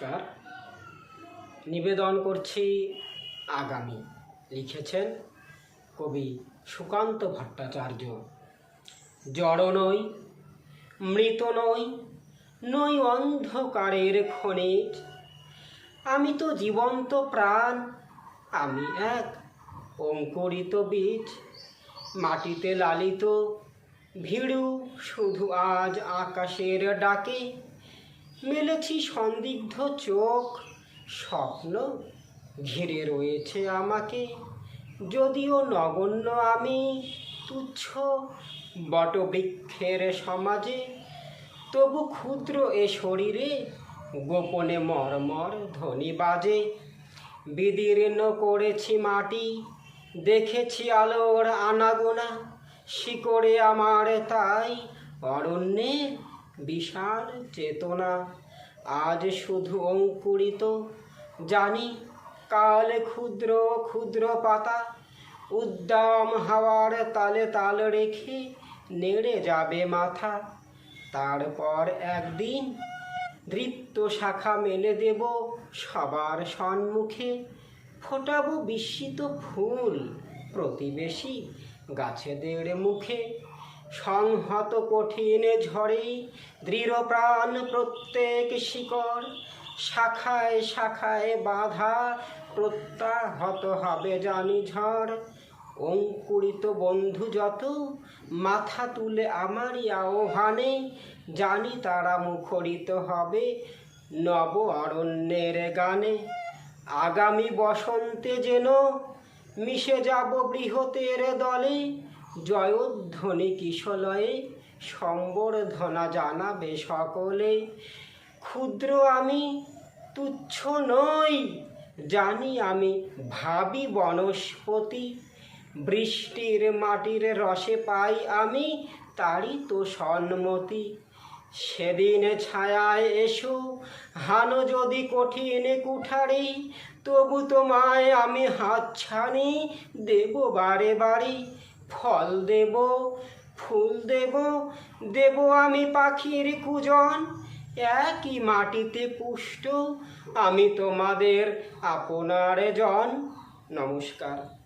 নমস্কার। নিবেদন করছি আগামী, লিখেছেন কবি সুকান্ত ভট্টাচার্য। জড় নই, মৃত নই নই অন্ধকারের খনিজ। আমি তো জীবন্ত প্রাণ, আমি এক অঙ্কুরিত বীজ। মাটিতে লালিত ভিড়ু, শুধু আজ আকাশের ডাকে। মেলেছি সন্দিগ্ধ চোখ, স্বপ্ন, ঘিরে রয়েছে আমাকে। যদিও নগণ্য আমি তুচ্ছ বটবৃক্ষের সমাজে, তবু ক্ষুদ্র এ শরীরে গোপনে মর্মর ধ্বনি বাজে। বিদীর্ণ করেছি মাটি, দেখেছি আলোর আনাগোনা, শিকড়ে আমার তাই অরণ্যে বিশাল চেতনা। আজ শুধু অঙ্কুরিত। জানি কাল ক্ষুদ্র ক্ষুদ্র পাতা উদ্দাম হাওয়ার তালে তাল রেখে নেড়ে যাবে মাথা। তারপর একদিন দৃপ্ত শাখা মেলে দেব সবার সম্মুখে ফোটাবো বিস্মিত ফুল প্রতিবেশী গাছেদের মুখে। সংহত কঠিন ঝড়ে দৃঢ় প্রাণ প্রত্যেক শিকড়, শাখায় শাখায় বাধা প্রত্যাহত হবে জানি ঝড়। অঙ্কুরিত বন্ধু যত, মাথা তুলে আমারই আহ্বানে জানি তারা মুখরিত হবে নব অরণ্যের গানে। আগামী বসন্তে যেন মিশে যাব বৃহতের দলে জয়ধ্বনি কিশলয়ে, সম্বর্ধনা জানাবে সকলে। ক্ষুদ্র আমি, তুচ্ছ নই, জানি আমি ভাবি বনস্পতি। বৃষ্টির মাটির রসে পাই আমি, তারই তো সন্মতি। সেদিন ছায়ায় এসো, হানো যদি কঠিন কুঠারি, তবু তোমায় আমি হাতছানি দেব বারে বারে। ফল দেব, ফুল দেব দেব আমি পাখির কুজন। একই মাটিতে পুষ্ট, আমি তোমাদের আপনার জন। নমস্কার।